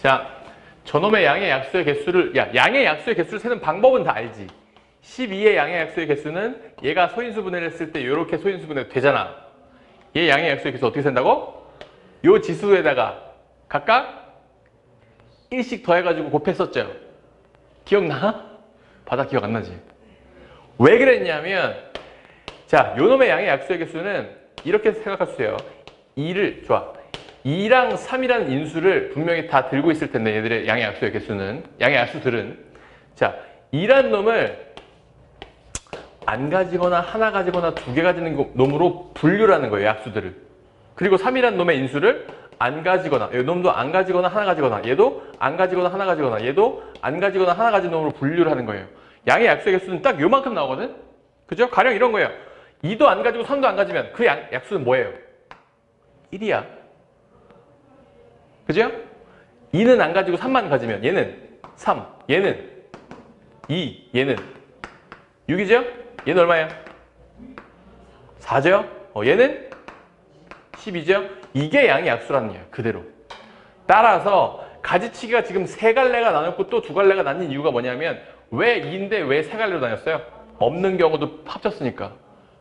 자, 저놈의 양의 약수의 개수를, 야, 양의 약수의 개수를 세는 방법은 다 알지. 12의 양의 약수의 개수는 얘가 소인수 분해를 했을 때 이렇게 소인수 분해 되잖아. 얘 양의 약수의 개수 어떻게 센다고? 요 지수에다가 각각 1씩 더해가지고 곱했었죠. 기억나? 바다 기억 안 나지? 왜 그랬냐면, 자, 요놈의 양의 약수의 개수는 이렇게 생각하세요. 2를, 좋아. 2랑 3이라는 인수를 분명히 다 들고 있을 텐데, 얘들의 양의 약수의 개수는, 양의 약수들은. 자, 2란 놈을 안 가지거나 하나 가지거나 두 개 가지는 거- 놈으로 분류라는 거예요, 약수들을. 그리고 3이란 놈의 인수를 안 가지거나, 이 놈도 안 가지거나 하나 가지거나, 얘도 안 가지거나 하나 가지거나, 얘도 안 가지거나 하나 가진 놈으로 분류를 하는 거예요. 양의 약수의 개수는 딱 요만큼 나오거든? 그죠? 가령 이런 거예요. 2도 안 가지고 3도 안 가지면 그 양, 약수는 뭐예요? 1이야. 그죠? 2는 안 가지고 3만 가지면 얘는 3, 얘는 2, 얘는 6이죠? 얘는 얼마야? 4죠? 어, 얘는 10이죠? 이게 양의 약수라는 얘야, 그대로. 따라서 가지치기가 지금 세 갈래가 나눴고 또 두 갈래가 나뉜 이유가 뭐냐면 왜 2인데 왜 세 갈래로 나눴어요? 없는 경우도 합쳤으니까.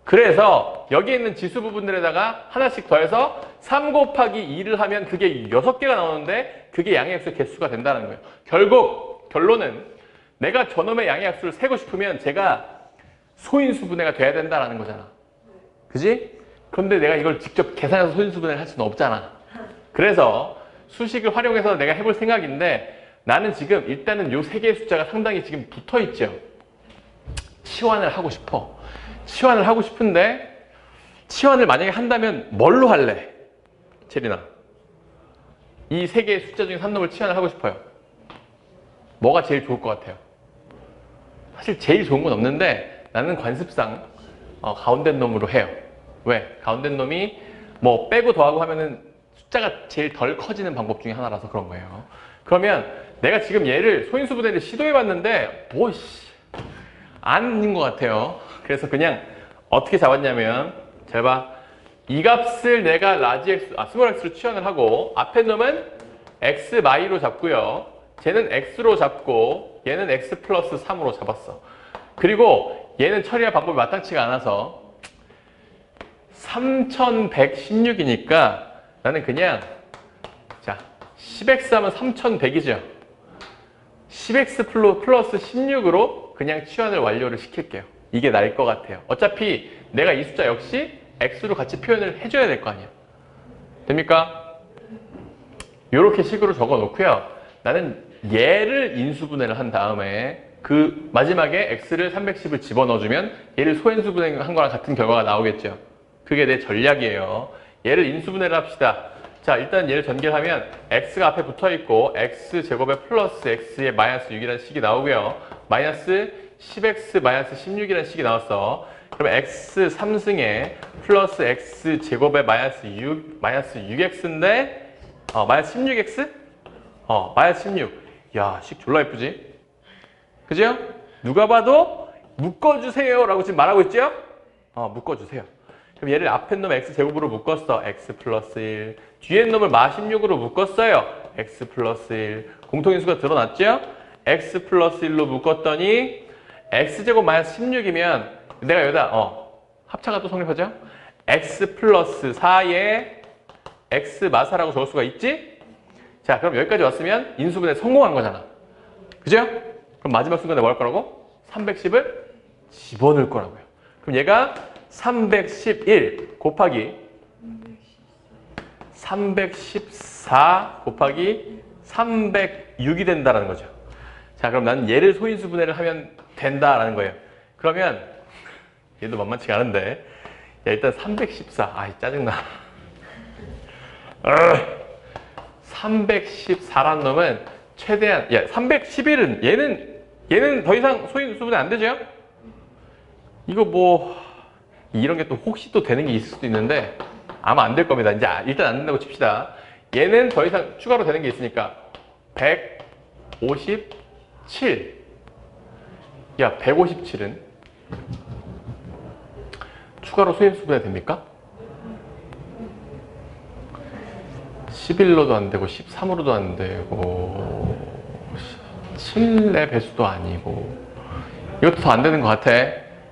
그래서 여기 있는 지수 부분들에다가 하나씩 더해서 3 곱하기 2를 하면 그게 6개가 나오는데 그게 양의 약수의 개수가 된다는 거예요. 결국 결론은 내가 저놈의 양의 약수를 세고 싶으면 제가 소인수 분해가 돼야 된다는 거잖아. 그지? 그런데 내가 이걸 직접 계산해서 소인수 분해를 할 수는 없잖아. 그래서 수식을 활용해서 내가 해볼 생각인데 나는 지금 일단은 요 세 개의 숫자가 상당히 지금 붙어 있죠. 치환을 하고 싶어. 치환을 하고 싶은데 치환을 만약에 한다면 뭘로 할래? 체리나. 이 세 개의 숫자 중에 한 놈을 치환을 하고 싶어요. 뭐가 제일 좋을 것 같아요? 사실 제일 좋은 건 없는데 나는 관습상 어, 가운데 놈으로 해요. 왜? 가운데 놈이 뭐 빼고 더하고 하면은 숫자가 제일 덜 커지는 방법 중에 하나라서 그런 거예요. 그러면 내가 지금 얘를 소인수 분해를 시도해 봤는데 뭐씨 아닌 것 같아요. 그래서 그냥 어떻게 잡았냐면 잘 봐. 이 값을 내가 라지 x, 아 스몰 x로 치환을 하고 앞에 놈은 x 마이로 잡고요. 쟤는 x로 잡고 얘는 x 플러스 3으로 잡았어. 그리고 얘는 처리할 방법이 마땅치가 않아서 3116이니까 나는 그냥 자 10x 하면 3100이죠. 10x 플러스 16으로 그냥 치환을 완료를 시킬게요. 이게 나을 것 같아요. 어차피 내가 이 숫자 역시 x로 같이 표현을 해줘야 될 거 아니야. 됩니까? 이렇게 식으로 적어 놓고요. 나는 얘를 인수분해를 한 다음에 그 마지막에 x를 310을 집어넣어주면 얘를 소인수분해한 거랑 같은 결과가 나오겠죠. 그게 내 전략이에요. 얘를 인수분해를 합시다. 자, 일단 얘를 전개하면 x가 앞에 붙어 있고 x 제곱에 플러스 x의 마이너스 6이라는 식이 나오고요. 마이너스 10x 마이너스 16이라는 식이 나왔어. 그러면 x 3승에 플러스 x 제곱에 마이너스 6 마이너스 6x인데 어, 마이너스 16x? 어, 마이너스 16. 야, 식 졸라 예쁘지? 그죠? 누가 봐도 묶어주세요 라고 지금 말하고 있죠? 어, 묶어주세요. 그럼 얘를 앞에 놈 x 제곱으로 묶었어. x 플러스 1. 뒤에 놈을 마 16으로 묶었어요. x 플러스 1. 공통인수가 드러났죠? x 플러스 1로 묶었더니 x 제곱 마이너스 16이면 내가 여기다 어 합차가 또 성립하죠? x 플러스 4에 x 마사라고 적을 수가 있지? 자 그럼 여기까지 왔으면 인수분해 성공한 거잖아. 그죠? 그럼 마지막 순간에 뭐 할 거라고? 310을 집어넣을 거라고요. 그럼 얘가 311 곱하기 314 곱하기 306이 된다라는 거죠. 자, 그럼 나는 얘를 소인수 분해를 하면 된다라는 거예요. 그러면 얘도 만만치가 않은데 야, 일단 314. 아이 짜증나. 314란 놈은 최대한 야 311은 얘는 얘는 더 이상 소인수 분해 안 되죠? 이거 뭐 이런 게 또 혹시 또 되는 게 있을 수도 있는데 아마 안 될 겁니다. 이제 아- 일단 안 된다고 칩시다. 얘는 더 이상 추가로 되는 게 있으니까 157. 야, 157은 추가로 소인수 분해 됩니까? 11로도 안 되고 13으로도 안 되고 7의 배수도 아니고 이것도 더 안 되는 것 같아.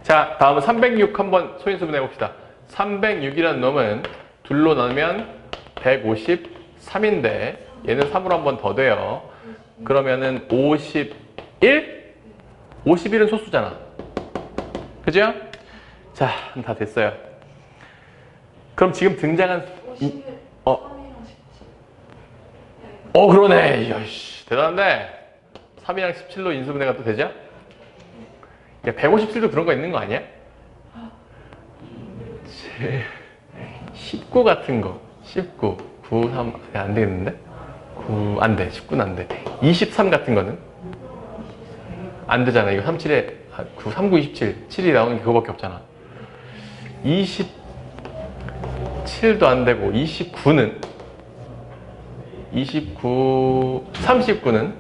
자, 다음은 306 한번 소인수분 해 봅시다. 306이라는 놈은 둘로 나누면 153인데 얘는 3으로 한 번 더 돼요. 그러면은 51? 51은 소수잖아. 그죠? 자, 다 됐어요. 그럼 지금 등장한 이- 51, 어. 3이랑 17. 어 그러네. 이야, 씨, 대단한데 3이랑 17로 인수분해가 또 되죠? 야, 157도 그런 거 있는 거 아니야? 19 같은 거. 19. 9, 3. 야, 안 되겠는데? 9, 안 돼. 19는 안 돼. 23 같은 거는? 안 되잖아. 이거 37에 9, 3, 9, 27. 7이 나오는 게 그거밖에 없잖아. 27도 안 되고 29는 29, 39는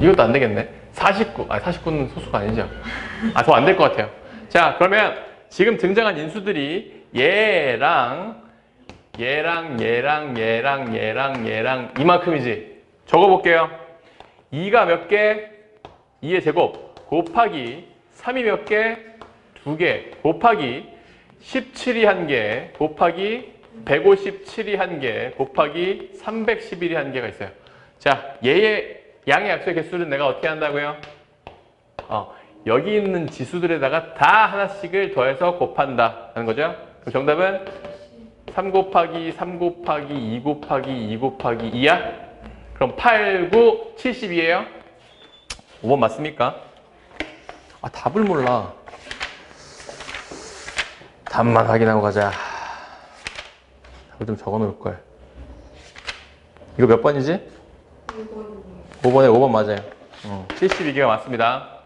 이것도 안 되겠네. 49, 아 49는 소수가 아니죠. 아, 더 안 될 것 같아요. 자, 그러면 지금 등장한 인수들이 얘랑 얘랑 얘랑 얘랑 얘랑 얘랑 이만큼이지. 적어볼게요. 2가 몇 개? 2의 제곱 곱하기 3이 몇 개? 2개 곱하기 17이 한개 곱하기 157이 한개 곱하기 311이 한 개가 있어요. 자, 얘의 양의 약수의 개수를 내가 어떻게 한다고요? 어, 여기 있는 지수들에다가 다 하나씩을 더해서 곱한다 하는 거죠. 그럼 정답은 3 곱하기 3 곱하기 2 곱하기 2 곱하기 2야? 그럼 8, 9, 70이에요? 5번 맞습니까? 아, 답을 몰라. 답만 확인하고 가자. 답을 좀 적어 놓을 걸. 이거 몇 번이지? 5번에 5번 맞아요. 어, 72개가 맞습니다.